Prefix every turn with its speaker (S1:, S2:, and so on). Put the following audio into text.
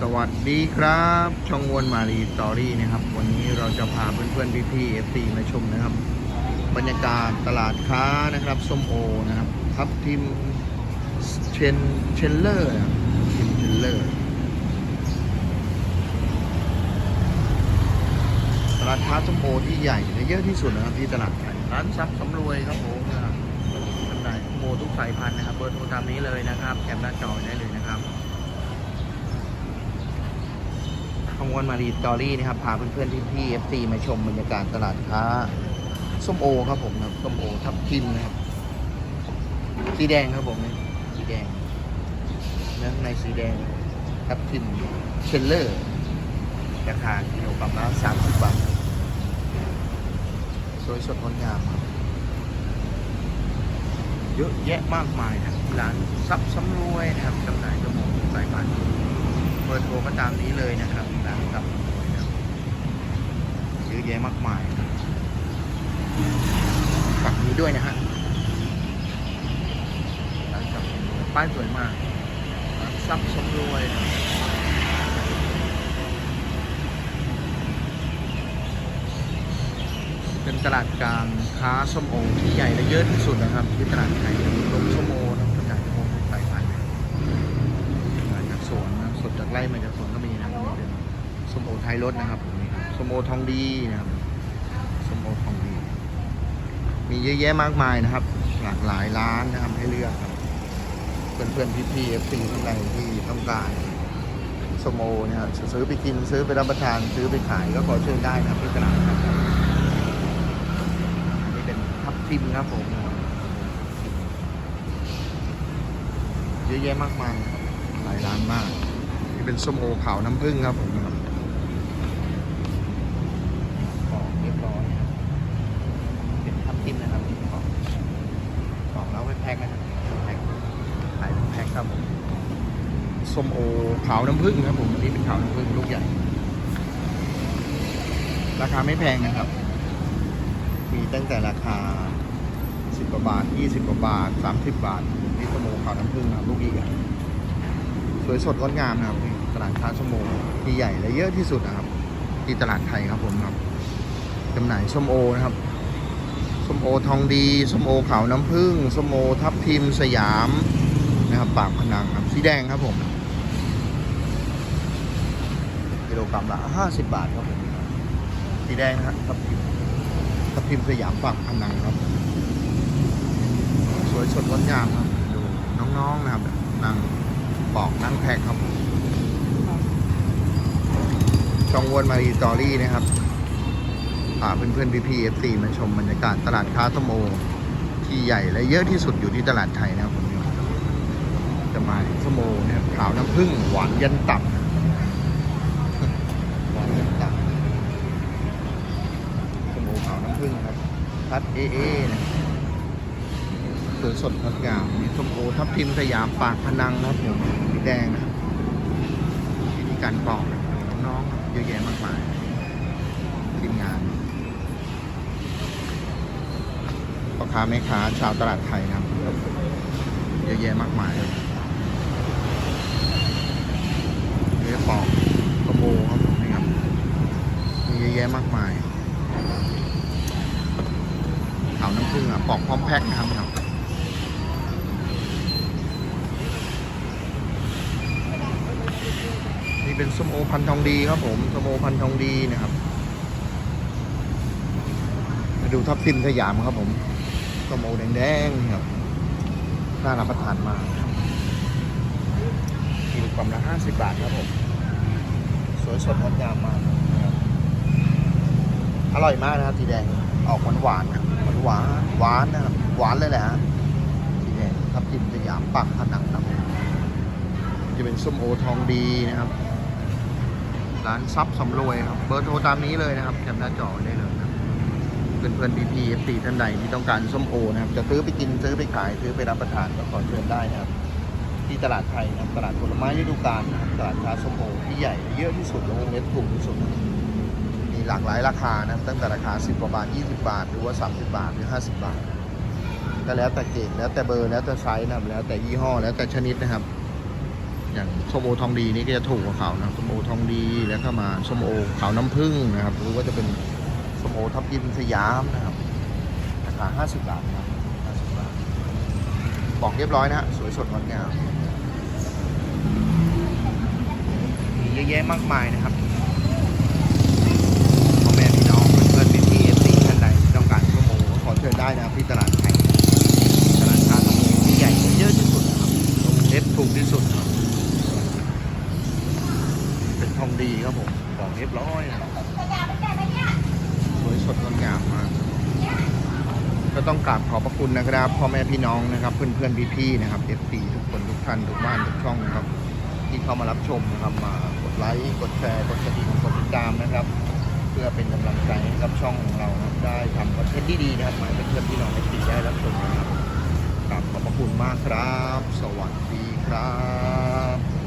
S1: สวัสดีครับ ช่องวนมารีสตอรี่นะครับ วันนี้เราจะพาเพื่อนๆพี่ๆเอฟซีมาชมนะครับ บรรยากาศตลาดค้านะครับส้มโอนะครับทับทิมเชนเชนเลอร์นะครับทิมเชนเลอร์ตลาดค้าส้มโอที่ใหญ่และเยอะที่สุดนะครับที่ตลาดไทยร้านซับสำรวยครับผมนะครับจำหน่ายส้มโอทุกสายพันธุ์นะครับเบอร์โทรตามนี้เลยนะครับแคปหน้าจอได้เลยนะ ครับทองวนมารีสตอรี่นะครับพาเพื่อนๆที่พี่เอฟซีมาชมบรรยากาศตลาดค้าส้มโอครับผมครับส้มโอทับทิมนะครับ สีแดงครับผมสีแดงเนื้อในสีแดงทับทิมเชลเลอร์ราคากิโลกรัมละสามสิบบาทสวยสดงดงามครับเยอะแยะมากมายนะครับร้านซับสำรวยนะครับ บอร์โทรก็ตามนี้เลยนะครับร้านซับสำรวยนะครับเยอะแยะมากมายฝั่งนี้ด้วยนะฮะร้านซับป้ายสวยมากซับสำรวยเป็นตลาดกลางค้าส้มโอที่ใหญ่และเยอะที่สุดนะครับที่ตลาดไทยลงส้มโอ ไร่มาจากสวนก็มีนะครับนี่เป็นส้มโอไทยรสนะครับผมนี่ครับส้มโอทองดีนะครับส้มโอทองดี มีเยอะแยะมากมายนะครับ หลากหลายร้านนะครับให้เลือกครับเพื่อนๆพี่ๆเอฟซีท่านใดที่ต้องการส้มโอนะครับซื้อไปกินซื้อไปรับประทานซื้อไปขายก็ขอเชิญได้นะครับที่ตลาดครับอันนี้เป็นทับทิมครับผมเยอะแยะมากมายครับหลายร้านมากนี่ เป็นส้มโอขาวน้ำผึ้งครับผมนะครับปอกเรียบร้อยนะครับเป็นทับทิมนะครับปอกปอกแล้วไปแพ็คนะครับแพ็คขายเป็นแพ็คครับผมส้มโอขาวน้ำผึ้งครับผมอันนี้เป็นขาวน้ำผึ้งลูกใหญ่ ราคาไม่แพงนะครับ มีตั้งแต่ราคา10กว่าบาท20กว่าบาท30บาทนี่สโมขาวน้ำผึ้งนะครับลูกใหญ่ๆสวยสดงดงามนะครับนี่ต ลาดค้าสโมที่ใหญ่และเยอะที่สุดนะครับ ที่ตลาดไทยครับผมครับจำหน่ายส้มโอนะครับส้มโอทองดีส้มโอขาวน้ำผึ้งส้มโอทับทิมสยามนะครับปากพนังครับสีแดงครับผม กิโลกรัมละ50บาทครับผมสีแดงนะครับทับทิมทับทิมสยามฝั่งพนังครับ สวยสดงดงามครับดูน้องๆนะครับนั่งปอกนั่งแพ็คครับ ช่องวนมารีสตอรี่นะครับพาเพื่อนๆพี่ๆเอฟซีมาชมบรรยากาศตลาดค้าส้มโอที่ใหญ่และเยอะที่สุดอยู่ที่ตลาดไทยนะครับผมจะมาส้มโอนะครับขาวน้ำผึ้งหวานยันตับหวานยันตับสมูขาวน้ำผึ้งครับพัดเอเอนะสวยสดงดงามมีสมโอทับทิมสยามปากพนังนะครับผมสีแดงนะครับวิธีการปอกน้องๆ อะแยะมากมายทีมงานพ่อค้าแม่ค้าชาวตลาดไทยนะครับ เยอะแยะมากมายเลยเนื้อปอกส้มโอครับนี่ครับมีเยอะแยะมากมายเขาน้ำผึ้งอะปอกพร้อมแพ็คนะครับครับนี่ เป็นส้มโอพันธุ์ทองดีครับผมส้มโอพันธุ์ทองดีนะครับมาดูทับทิมสยามครับผมส้มโอแดงๆครับน่ารับประทานมากครับกิโลกรัมละห้าสิบบาทครับผมสวยสดงดงามมากนะครับอร่อยมากนะครับสีแดงออกหวานหวานๆหวานหวานหวานนะครับหวานเลยแหละฮะสีแดงทับทิมสยามปักผนังครับผมจะเป็นส้มโอทองดีนะครับ ร้านซับสำรวยครับ เบอร์โทรตามนี้เลยนะครับจำหน้าจอได้เลยครับเพื่อนเพื่อนพีพีเอฟซีท่านใดที่ต้องการส้มโอนะครับ จะซื้อไปกินซื้อไปขายซื้อไปรับประทานก็ขอเชิญได้นะครับ ที่ตลาดไทยนะครับตลาดผลไม้ฤดูกาลนะครับตลาดค้าส้มโอที่ใหญ่เยอะที่สุดและวงเล็บถูกที่สุด มีหลากหลายราคานะตั้งแต่ราคา 10กว่าบาท 20 บาท หรือว่า 30 บาทหรือ 50 บาทก็แล้วแต่เกรดแล้วแต่เบอร์แล้วแต่ไซส์นะครับแล้วแต่ยี่ห้อแล้วแต่ชนิดนะครับ อย่างส้มโอทองดีนี่ก็จะถูกกว่าเขานะส้มโอทองดีแล้วก็มาส้มโอขาวน้ำผึ้งนะครับหรือว่าจะเป็นส้มโอทับทิมสยามนะครับราคา50บาทนะครับบาทบอกเรียบร้อยนะฮะสวยสดงดงามมีเยอะแยะมากมายนะครับพ่อแม่พี่น้องเพื่อนๆพี่พี่เอฟซีท่านใดต้องการส้มโอก็ขอเชิญได้นะครับที่ตลาดไทยตลาดค้าส้มโอที่ใหญ่เยอะที่สุดนะครับเล็บถูกที่สุดครับเป็น ทองดีครับผมบอกเรียบร้อยนะครับสวยสดงดงามมากก็ต้องกราบขอบพระคุณนะครับพ่อแม่พี่น้องนะครับ เพื่อนเพื่อนพี่พี่ๆนะครับ f อทุกคนทุกท่านทุกบ้านทุกช่องนะครับ ที่เข้ามารับชมนะครับมากดไลค์กดแชร์กดกระดิ่งกดติดตามนะครับ เพื่อเป็นกำลังใจให้กับช่องของเรานะครับได้ทำคอนเทนต์ดีๆนะครับมาให้เพื่อนๆพี่น้อง f อได้รับชมนะครับกราบขอบพระคุณมากครับ สวัสดีครับ